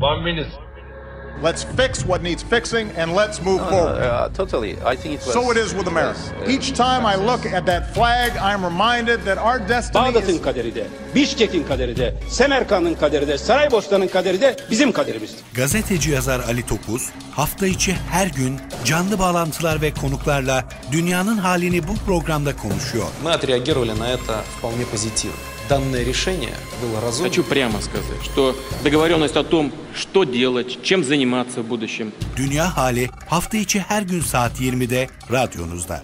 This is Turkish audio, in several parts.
One minute. Let's fix what needs fixing and let's move forward. Uh, totally. I think it was. So it is with America. was, uh, Each time I look at that flag, I'm reminded that our destiny Bağdat'ın is kaderi de, Bişkek'in kaderi de, Semerkant'ın kaderi de, Saraybosna'nın kaderi de bizim kaderimizdir. Gazeteci yazar Ali Topuz hafta içi her gün canlı bağlantılar ve konuklarla dünyanın halini bu programda konuşuyor. Мы отреагировали на это вполне позитивно. Данное решение было разумно. Хочу прямо сказать, что договоренность о том, что делать, чем заниматься в будущем, Dünya hali hafta içi her gün saat 20'de radyonuzda.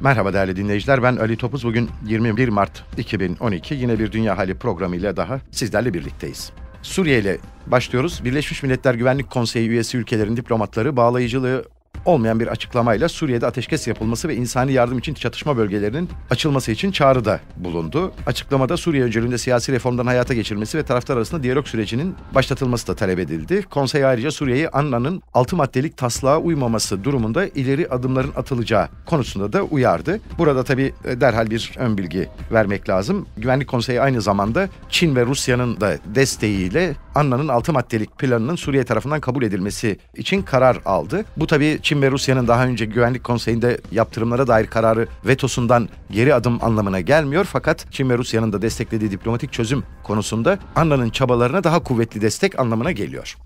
Merhaba değerli dinleyiciler ben Ali Topuz. Bugün 21 Mart 2012 yine bir Dünya Hali programıyla daha sizlerle birlikteyiz. Suriye ile başlıyoruz. Birleşmiş Milletler Güvenlik Konseyi üyesi ülkelerin diplomatları bağlayıcılığı olmayan bir açıklamayla Suriye'de ateşkes yapılması ve insani yardım için çatışma bölgelerinin açılması için çağrıda bulundu. Açıklamada Suriye öncülüğünde siyasi reformların hayata geçirilmesi ve taraftar arasında diyalog sürecinin başlatılması da talep edildi. Konsey ayrıca Suriye'yi Anna'nın 6 maddelik taslağa uymaması durumunda ileri adımların atılacağı konusunda da uyardı. Burada tabii e, derhal bir ön bilgi vermek lazım. Güvenlik Konseyi aynı zamanda Çin ve Rusya'nın da desteğiyle Anna'nın 6 maddelik planının Suriye tarafından kabul edilmesi için karar aldı. Bu tabii Çin ve Rusya'nın daha önce Güvenlik Konseyi'nde yaptırımlara dair kararı vetosundan geri adım anlamına gelmiyor. Fakat Çin ve Rusya'nın da desteklediği diplomatik çözüm konusunda Anna'nın çabalarına daha kuvvetli destek anlamına geliyor.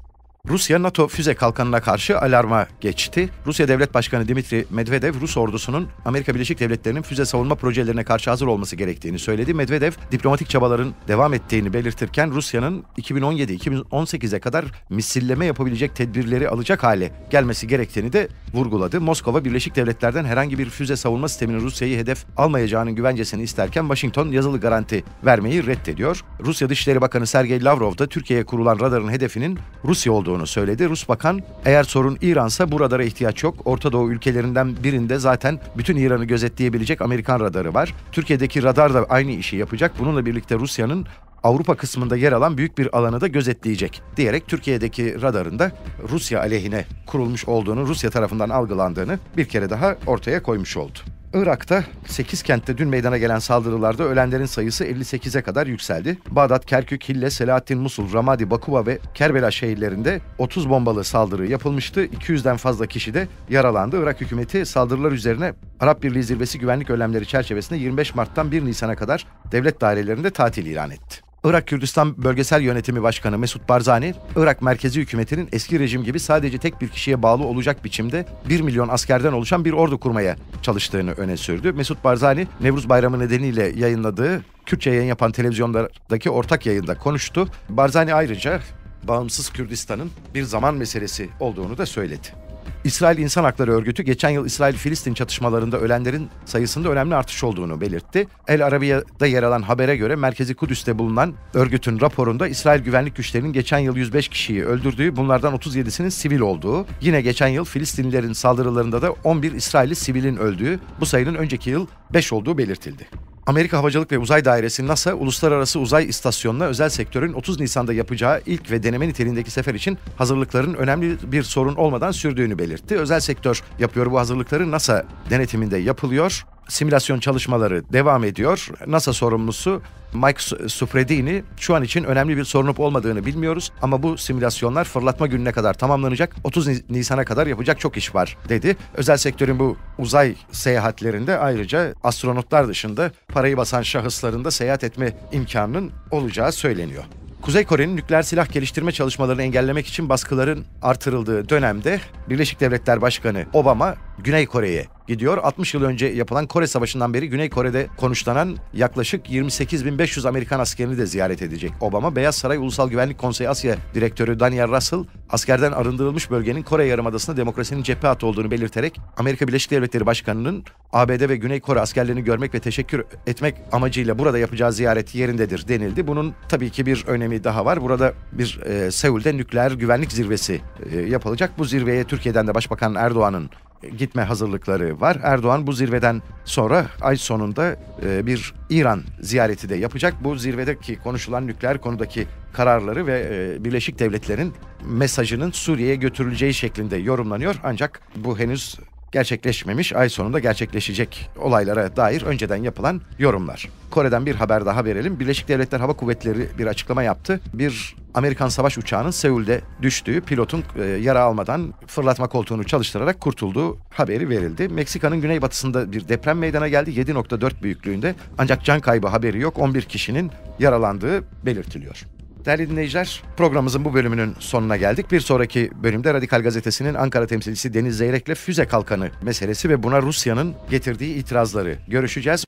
Rusya NATO füze kalkanına karşı alarma geçti. Rusya Devlet Başkanı Dimitri Medvedev Rus ordusunun Amerika Birleşik Devletleri'nin füze savunma projelerine karşı hazır olması gerektiğini söyledi. Medvedev diplomatik çabaların devam ettiğini belirtirken Rusya'nın 2017-2018'e kadar misilleme yapabilecek tedbirleri alacak hale gelmesi gerektiğini de vurguladı. Moskova Birleşik Devletler'den herhangi bir füze savunma sisteminin Rusya'yı hedef almayacağının güvencesini isterken Washington yazılı garanti vermeyi reddediyor. Rusya Dışişleri Bakanı Sergey Lavrov da Türkiye'ye kurulan radarın hedefinin Rusya olduğunu söyledi. Rus bakan eğer sorun İran'sa bu radara ihtiyaç yok. Orta Doğu ülkelerinden birinde zaten bütün İran'ı gözetleyebilecek Amerikan radarı var. Türkiye'deki radar da aynı işi yapacak. Bununla birlikte Rusya'nın Avrupa kısmında yer alan büyük bir alanı da gözetleyecek diyerek Türkiye'deki radarın da Rusya aleyhine kurulmuş olduğunu, Rusya tarafından algılandığını bir kere daha ortaya koymuş oldu. Irak'ta 8 kentte dün meydana gelen saldırılarda ölenlerin sayısı 58'e kadar yükseldi. Bağdat, Kerkük, Hille, Selahattin, Musul, Ramadi, Bakuva ve Kerbela şehirlerinde 30 bombalı saldırı yapılmıştı. 200'den fazla kişi de yaralandı. Irak hükümeti saldırılar üzerine Arap Birliği Zirvesi güvenlik önlemleri çerçevesinde 25 Mart'tan 1 Nisan'a kadar devlet dairelerinde tatil ilan etti. Irak Kürdistan Bölgesel Yönetimi Başkanı Mesut Barzani, Irak merkezi hükümetinin eski rejim gibi sadece tek bir kişiye bağlı olacak biçimde 1 milyon askerden oluşan bir ordu kurmaya çalıştığını öne sürdü. Mesut Barzani, Nevruz Bayramı nedeniyle yayınladığı Kürtçe yayın yapan televizyonlardaki ortak yayında konuştu. Barzani ayrıca bağımsız Kürdistan'ın bir zaman meselesi olduğunu da söyledi. İsrail İnsan Hakları Örgütü geçen yıl İsrail-Filistin çatışmalarında ölenlerin sayısında önemli artış olduğunu belirtti. El Arabia'da yer alan habere göre Merkezi Kudüs'te bulunan örgütün raporunda İsrail güvenlik güçlerinin geçen yıl 105 kişiyi öldürdüğü, bunlardan 37'sinin sivil olduğu, yine geçen yıl Filistinlilerin saldırılarında da 11 İsrailli sivilin öldüğü, bu sayının önceki yıl 5 olduğu belirtildi. Amerika Havacılık ve Uzay Dairesi NASA, Uluslararası Uzay İstasyonu'na özel sektörün 30 Nisan'da yapacağı ilk ve deneme niteliğindeki sefer için hazırlıkların önemli bir sorun olmadan sürdüğünü belirtti. Özel sektör yapıyor bu hazırlıkları NASA denetiminde yapılıyor. Simülasyon çalışmaları devam ediyor. NASA sorumlusu Mike Sufredini şu an için önemli bir sorun olmadığını bilmiyoruz ama bu simülasyonlar fırlatma gününe kadar tamamlanacak. 30 Nisan'a kadar yapacak çok iş var dedi. Özel sektörün bu uzay seyahatlerinde ayrıca astronotlar dışında parayı basan şahısların da seyahat etme imkanının olacağı söyleniyor. Kuzey Kore'nin nükleer silah geliştirme çalışmalarını engellemek için baskıların artırıldığı dönemde Birleşik Devletler Başkanı Obama Güney Kore'ye gidiyor. 60 yıl önce yapılan Kore Savaşı'ndan beri Güney Kore'de konuşlanan yaklaşık 28.500 Amerikan askerini de ziyaret edecek Obama. Beyaz Saray Ulusal Güvenlik Konseyi Asya Direktörü Daniel Russell, askerden arındırılmış bölgenin Kore Yarımadası'nda demokrasinin cephe atı olduğunu belirterek Amerika Birleşik Devletleri Başkanı'nın ABD ve Güney Kore askerlerini görmek ve teşekkür etmek amacıyla burada yapacağı ziyareti yerindedir denildi. Bunun tabii ki bir önemi daha var. Burada bir e, Seul'de nükleer güvenlik zirvesi e, yapılacak. Bu zirveye Türkiye'den de Başbakan Erdoğan'ın gitme hazırlıkları var. Erdoğan bu zirveden sonra ay sonunda e, bir İran ziyareti de yapacak. Bu zirvedeki konuşulan nükleer konudaki kararları ve e, Birleşik Devletler'in mesajının Suriye'ye götürüleceği şeklinde yorumlanıyor. Ancak bu henüz gerçekleşmemiş, ay sonunda gerçekleşecek olaylara dair önceden yapılan yorumlar. Kore'den bir haber daha verelim. Birleşik Devletler Hava Kuvvetleri bir açıklama yaptı. Bir Amerikan savaş uçağının Seul'de düştüğü, pilotun e, yara almadan fırlatma koltuğunu çalıştırarak kurtulduğu haberi verildi. Meksika'nın güneybatısında bir deprem meydana geldi 7.4 büyüklüğünde ancak can kaybı haberi yok. 11 kişinin yaralandığı belirtiliyor. Değerli dinleyiciler, programımızın bu bölümünün sonuna geldik. Bir sonraki bölümde Radikal Gazetesi'nin Ankara temsilcisi Deniz Zeyrek'le füze kalkanı meselesi ve buna Rusya'nın getirdiği itirazları görüşeceğiz.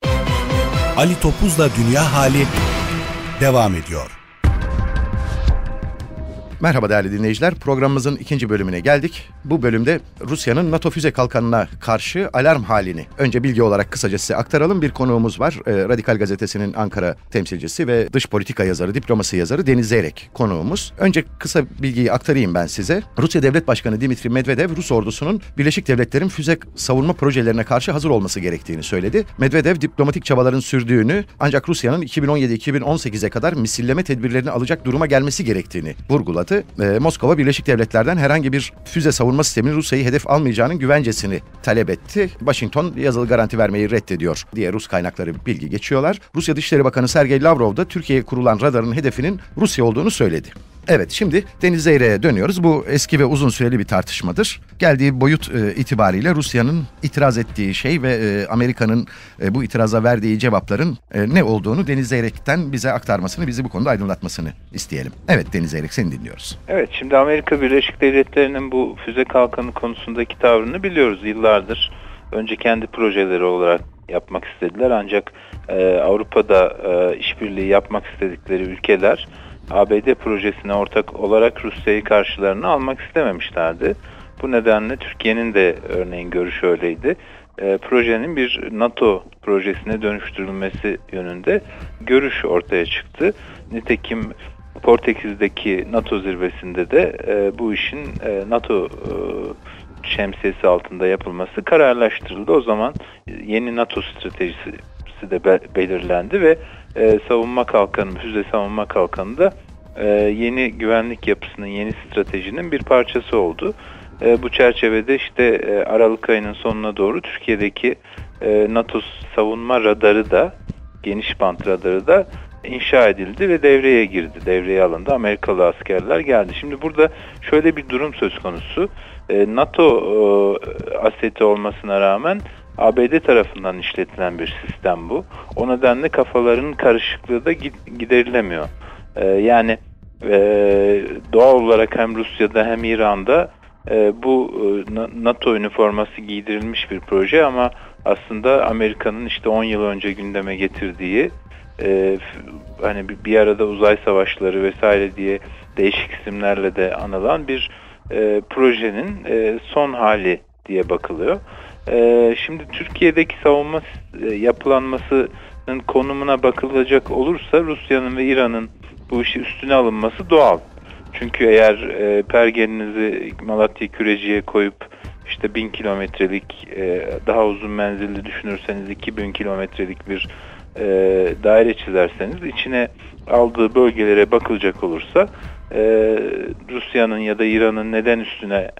Ali Topuz'la Dünya Hali devam ediyor. Merhaba değerli dinleyiciler. Programımızın ikinci bölümüne geldik. Bu bölümde Rusya'nın NATO füze kalkanına karşı alarm halini önce bilgi olarak kısaca size aktaralım. Bir konuğumuz var. Ee, Radikal Gazetesi'nin Ankara temsilcisi ve dış politika yazarı, diplomasi yazarı Deniz Zeyrek konuğumuz. Önce kısa bilgiyi aktarayım ben size. Rusya Devlet Başkanı Dimitri Medvedev, Rus ordusunun Birleşik Devletler'in füze savunma projelerine karşı hazır olması gerektiğini söyledi. Medvedev diplomatik çabaların sürdüğünü ancak Rusya'nın 2017-2018'e kadar misilleme tedbirlerini alacak duruma gelmesi gerektiğini vurguladı e, Moskova Birleşik Devletler'den herhangi bir füze savunma sisteminin Rusya'yı hedef almayacağının güvencesini talep etti. Washington yazılı garanti vermeyi reddediyor diye Rus kaynakları bilgi geçiyorlar. Rusya Dışişleri Bakanı Sergey Lavrov da Türkiye'ye kurulan radarın hedefinin Rusya olduğunu söyledi. Evet şimdi Deniz Zeyre'ye dönüyoruz. Bu eski ve uzun süreli bir tartışmadır. Geldiği boyut e, itibariyle Rusya'nın itiraz ettiği şey ve e, Amerika'nın e, bu itiraza verdiği cevapların e, ne olduğunu Deniz Zeyrek'ten bize aktarmasını, bizi bu konuda aydınlatmasını isteyelim. Evet Deniz Zeyrek seni dinliyoruz. Evet şimdi Amerika Birleşik Devletleri'nin bu füze kalkanı konusundaki tavrını biliyoruz yıllardır. Önce kendi projeleri olarak yapmak istediler ancak e, Avrupa'da e, işbirliği yapmak istedikleri ülkeler ABD projesine ortak olarak Rusya'yı karşılarına almak istememişlerdi. Bu nedenle Türkiye'nin de örneğin görüşü öyleydi. E, projenin bir NATO projesine dönüştürülmesi yönünde görüş ortaya çıktı. Nitekim Portekiz'deki NATO zirvesinde de e, bu işin e, NATO e, şemsiyesi altında yapılması kararlaştırıldı. O zaman yeni NATO stratejisi de be belirlendi ve e, savunma kalkanı, füze savunma kalkanı da e, yeni güvenlik yapısının, yeni stratejinin bir parçası oldu. E, bu çerçevede işte e, Aralık ayının sonuna doğru Türkiye'deki e, NATO savunma radarı da, geniş bant radarı da inşa edildi ve devreye girdi. Devreye alındı. Amerikalı askerler geldi. Şimdi burada şöyle bir durum söz konusu. E, NATO e, aseti olmasına rağmen ABD tarafından işletilen bir sistem bu. O nedenle kafaların karışıklığı da giderilemiyor. Ee, yani e, doğal olarak hem Rusya'da hem İran'da e, bu e, NATO üniforması giydirilmiş bir proje ama aslında Amerika'nın işte 10 yıl önce gündeme getirdiği e, hani bir arada uzay savaşları vesaire diye değişik isimlerle de anılan bir e, projenin e, son hali diye bakılıyor. Ee, şimdi Türkiye'deki savunma e, yapılanmasının konumuna bakılacak olursa Rusya'nın ve İran'ın bu işi üstüne alınması doğal. Çünkü eğer e, pergeninizi Malatya Küreci'ye koyup işte bin kilometrelik e, daha uzun menzilli düşünürseniz 2000 kilometrelik bir e, daire çizerseniz içine aldığı bölgelere bakılacak olursa Rusya'nın ya da İran'ın neden üstüne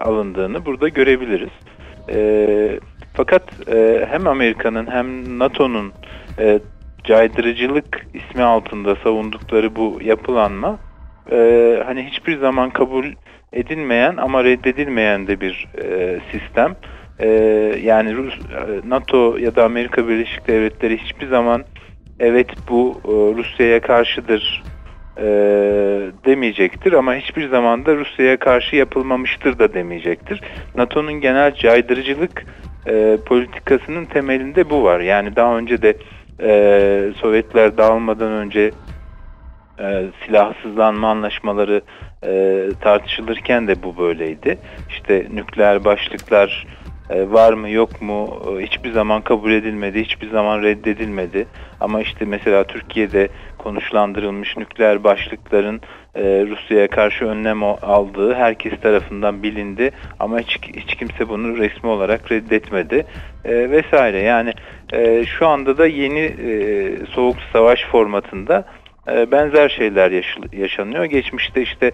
alındığını burada görebiliriz. E, fakat e, hem Amerika'nın hem NATO'nun e, caydırıcılık ismi altında savundukları bu yapılanma e, hani hiçbir zaman kabul edilmeyen ama reddedilmeyen de bir e, sistem. E, yani Rus, e, NATO ya da Amerika Birleşik Devletleri hiçbir zaman evet bu e, Rusya'ya karşıdır e, demeyecektir ama hiçbir zaman da Rusya'ya karşı yapılmamıştır da demeyecektir. NATO'nun genel caydırıcılık e, politikasının temelinde bu var. Yani daha önce de e, Sovyetler dağılmadan önce e, silahsızlanma anlaşmaları e, tartışılırken de bu böyleydi. İşte nükleer başlıklar var mı yok mu e, hiçbir zaman kabul edilmedi, hiçbir zaman reddedilmedi. Ama işte mesela Türkiye'de konuşlandırılmış nükleer başlıkların e, Rusya'ya karşı önlem aldığı herkes tarafından bilindi ama hiç, hiç kimse bunu resmi olarak reddetmedi vesaire. Yani şu anda da yeni soğuk savaş formatında benzer şeyler yaşanıyor. Geçmişte işte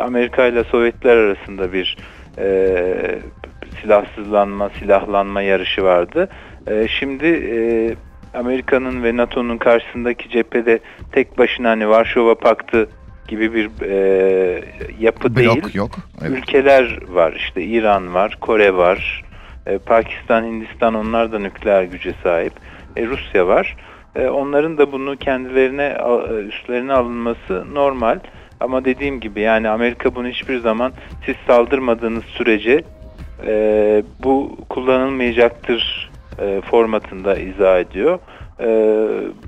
Amerika ile Sovyetler arasında bir silahsızlanma, silahlanma yarışı vardı. E, şimdi e, Amerika'nın ve NATO'nun karşısındaki cephede tek başına hani Varşova Paktı gibi bir e, yapı Blok değil. yok. Evet. Ülkeler var işte İran var, Kore var, e, Pakistan, Hindistan onlar da nükleer güce sahip. E, Rusya var. E, onların da bunu kendilerine e, üstlerine alınması normal. Ama dediğim gibi yani Amerika bunu hiçbir zaman siz saldırmadığınız sürece e, bu kullanılmayacaktır e, formatında izah ediyor. E,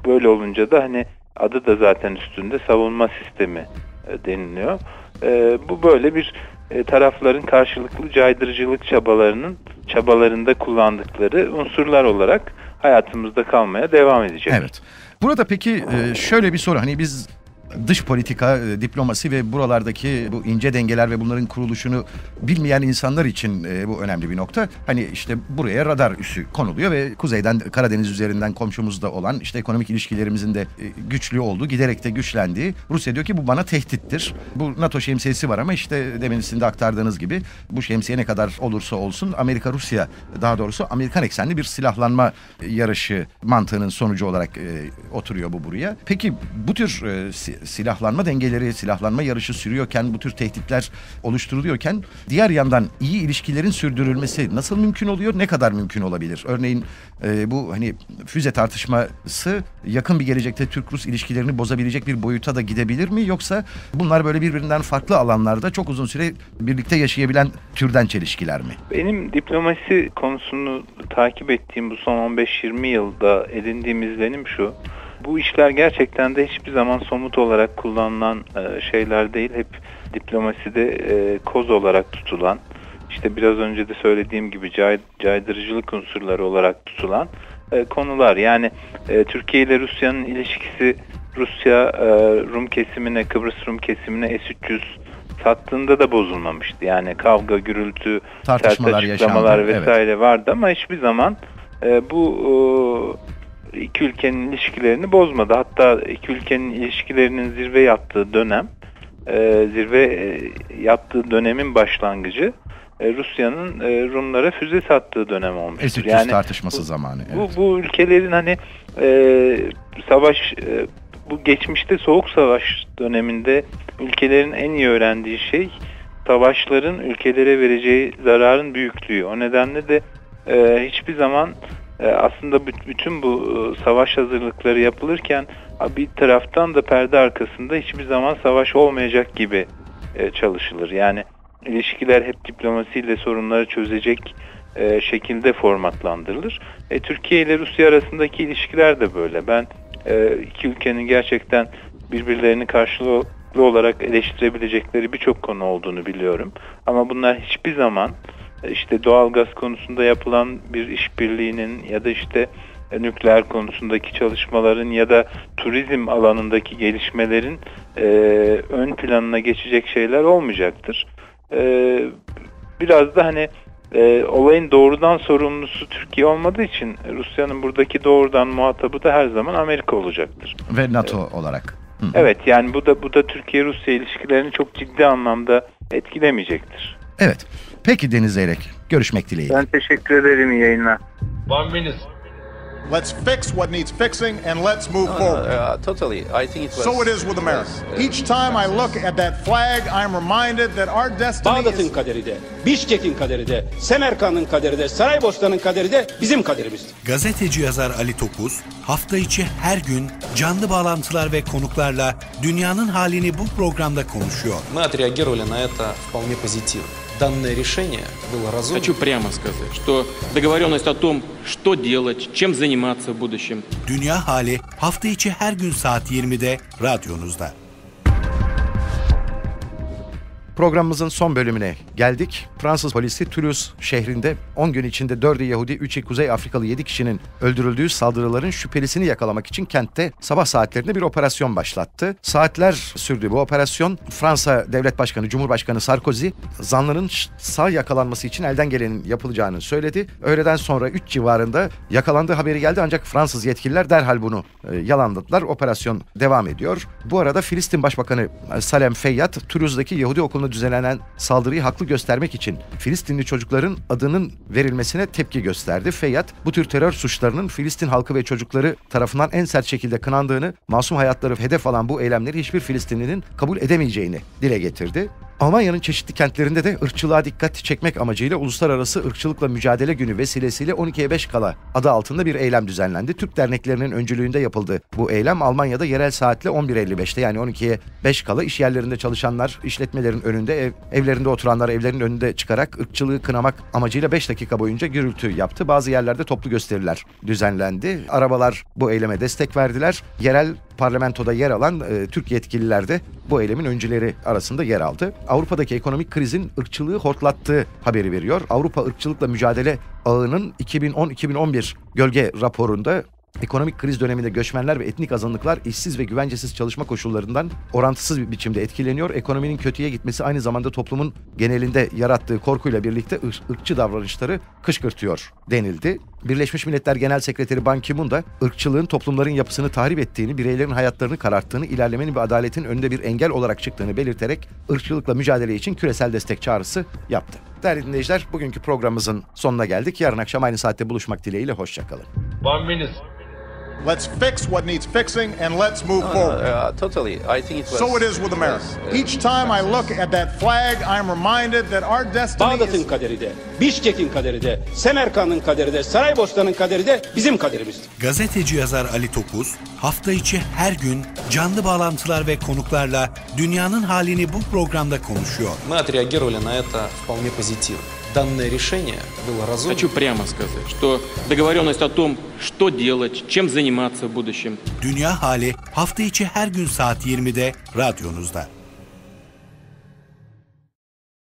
böyle olunca da hani adı da zaten üstünde savunma sistemi e, deniliyor. E, bu böyle bir e, tarafların karşılıklı caydırıcılık çabalarının çabalarında kullandıkları unsurlar olarak hayatımızda kalmaya devam edecek. Evet. Burada peki e, şöyle bir soru hani biz dış politika, e, diplomasi ve buralardaki bu ince dengeler ve bunların kuruluşunu bilmeyen insanlar için e, bu önemli bir nokta. Hani işte buraya radar üssü konuluyor ve kuzeyden Karadeniz üzerinden komşumuzda olan işte ekonomik ilişkilerimizin de e, güçlü olduğu, giderek de güçlendiği. Rusya diyor ki bu bana tehdittir. Bu NATO şemsiyesi var ama işte demin sizin de aktardığınız gibi bu şemsiye ne kadar olursa olsun Amerika Rusya daha doğrusu Amerikan eksenli bir silahlanma yarışı mantığının sonucu olarak e, oturuyor bu buraya. Peki bu tür e, silahlanma dengeleri, silahlanma yarışı sürüyorken, bu tür tehditler oluşturuluyorken diğer yandan iyi ilişkilerin sürdürülmesi nasıl mümkün oluyor? Ne kadar mümkün olabilir? Örneğin e, bu hani füze tartışması yakın bir gelecekte Türk-Rus ilişkilerini bozabilecek bir boyuta da gidebilir mi? Yoksa bunlar böyle birbirinden farklı alanlarda çok uzun süre birlikte yaşayabilen türden çelişkiler mi? Benim diplomasi konusunu takip ettiğim bu son 15-20 yılda edindiğim izlenim şu. Bu işler gerçekten de hiçbir zaman somut olarak kullanılan e, şeyler değil. Hep diplomaside e, koz olarak tutulan, işte biraz önce de söylediğim gibi cay, caydırıcılık unsurları olarak tutulan e, konular. Yani Türkiye ile Rusya'nın ilişkisi Rusya Rum kesimine, Kıbrıs Rum kesimine S-300 sattığında da bozulmamıştı. Yani kavga, gürültü, Tartışmalar sert açıklamalar yaşandı, evet. vesaire vardı ama hiçbir zaman e, bu iki ülkenin ilişkilerini bozmadı. Hatta iki ülkenin ilişkilerinin zirve yaptığı dönem, e, zirve e, yaptığı dönemin başlangıcı e, Rusya'nın e, Rumlara füze sattığı dönem olmuştur. S-300 tartışması zamanı. Evet. Bu, bu ülkelerin hani e, savaş e, bu geçmişte soğuk savaş döneminde ülkelerin en iyi öğrendiği şey savaşların ülkelere vereceği zararın büyüklüğü. O nedenle de e, hiçbir zaman aslında büt- bütün bu e, savaş hazırlıkları yapılırken bir taraftan da perde arkasında hiçbir zaman savaş olmayacak gibi e, çalışılır. Yani ilişkiler hep diplomasiyle sorunları çözecek e, şekilde formatlandırılır. E, Türkiye ile Rusya arasındaki ilişkiler de böyle. Ben e, iki ülkenin gerçekten birbirlerini karşılıklı olarak eleştirebilecekleri birçok konu olduğunu biliyorum. Ama bunlar hiçbir zaman e, işte doğalgaz konusunda yapılan bir işbirliğinin ya da işte e, nükleer konusundaki çalışmaların ya da turizm alanındaki gelişmelerin e, ön planına geçecek şeyler olmayacaktır. E, biraz da hani e, olayın doğrudan sorumlusu Türkiye olmadığı için Rusya'nın buradaki doğrudan muhatabı da her zaman Amerika olacaktır. Ve NATO olarak. Hı. Evet yani bu da bu da Türkiye Rusya ilişkilerini çok ciddi anlamda etkilemeyecektir. Evet. Peki Deniz Zeyrek. Görüşmek dileğiyle. Ben teşekkür ederim iyi yayınlar. Let's fix what needs fixing and let's move No, no, forward. uh, totally. I think it was. So it is with America. Yes, uh, Each time I look at that flag, I'm reminded that our destiny Bağdat'ın is kaderi de, Bişkek'in kaderi de, Semerkant'ın kaderi de, Saraybosna'nın kaderi de bizim kaderimizdir. Gazeteci yazar Ali Topuz hafta içi her gün canlı bağlantılar ve konuklarla dünyanın halini bu programda konuşuyor. Мы отреагировали на это вполне позитивно. Данное решение было разумно. Хочу прямо сказать, что договоренность о том, что делать, чем заниматься в будущем, Dünya Hali hafta içi her gün saat 20'de radyonuzda. Programımızın son bölümüne geldik. Fransız polisi Toulouse şehrinde 10 gün içinde 4'ü Yahudi, 3'ü Kuzey Afrikalı 7 kişinin öldürüldüğü saldırıların şüphelisini yakalamak için kentte sabah saatlerinde bir operasyon başlattı. Saatler sürdü bu operasyon. Fransa Devlet Başkanı, Cumhurbaşkanı Sarkozy zanlının sağ yakalanması için elden gelenin yapılacağını söyledi. Öğleden sonra 3 civarında yakalandığı haberi geldi ancak Fransız yetkililer derhal bunu e, yalanladılar. Operasyon devam ediyor. Bu arada Filistin Başbakanı e, Salem Feyyat, Toulouse'daki Yahudi okuluna düzenlenen saldırıyı haklı yapı göstermek için Filistinli çocukların adının verilmesine tepki gösterdi. Feyyat bu tür terör suçlarının Filistin halkı ve çocukları tarafından en sert şekilde kınandığını, masum hayatları hedef alan bu eylemleri hiçbir Filistinlinin kabul edemeyeceğini dile getirdi. Almanya'nın çeşitli kentlerinde de ırkçılığa dikkat çekmek amacıyla Uluslararası Irkçılıkla Mücadele Günü vesilesiyle 12'ye 5 kala adı altında bir eylem düzenlendi. Türk derneklerinin öncülüğünde yapıldı. Bu eylem Almanya'da yerel saatle 11.55'te yani 12'ye 5 kala iş yerlerinde çalışanlar, işletmelerin önünde, ev, evlerinde oturanlar evlerin önünde çıkarak ırkçılığı kınamak amacıyla 5 dakika boyunca gürültü yaptı. Bazı yerlerde toplu gösteriler düzenlendi. Arabalar bu eyleme destek verdiler. Yerel parlamentoda yer alan e, Türk yetkililer de bu eylemin öncüleri arasında yer aldı. Avrupa'daki ekonomik krizin ırkçılığı hortlattığı haberi veriyor. Avrupa Irkçılıkla Mücadele Ağı'nın 2010-2011 gölge raporunda Ekonomik kriz döneminde göçmenler ve etnik azınlıklar işsiz ve güvencesiz çalışma koşullarından orantısız bir biçimde etkileniyor. Ekonominin kötüye gitmesi aynı zamanda toplumun genelinde yarattığı korkuyla birlikte ır- ırkçı davranışları kışkırtıyor denildi. Birleşmiş Milletler Genel Sekreteri Ban Ki-moon da ırkçılığın toplumların yapısını tahrip ettiğini, bireylerin hayatlarını kararttığını, ilerlemenin ve adaletin önünde bir engel olarak çıktığını belirterek ırkçılıkla mücadele için küresel destek çağrısı yaptı. Değerli dinleyiciler, bugünkü programımızın sonuna geldik. Yarın akşam aynı saatte buluşmak dileğiyle hoşçakalın. One minute. Let's fix what needs fixing and let's move forward. Uh, totally. I think it was. So it is with America. Yes, uh, Each time I look at that flag, I'm reminded that our destiny Bağdat'ın is kaderi de, Bişkek'in kaderi de, Semerkant'ın kaderi de, Saraybosna'nın kaderi de bizim kaderimizdir. Gazeteci yazar Ali Topuz hafta içi her gün canlı bağlantılar ve konuklarla dünyanın halini bu programda konuşuyor. Мы отреагировали на это вполне позитивно. Данное решение было разумным. Хочу прямо сказать, что договоренность о том, что делать, чем заниматься в будущем, Dünya Hali hafta içi her gün saat 20'de radyonuzda.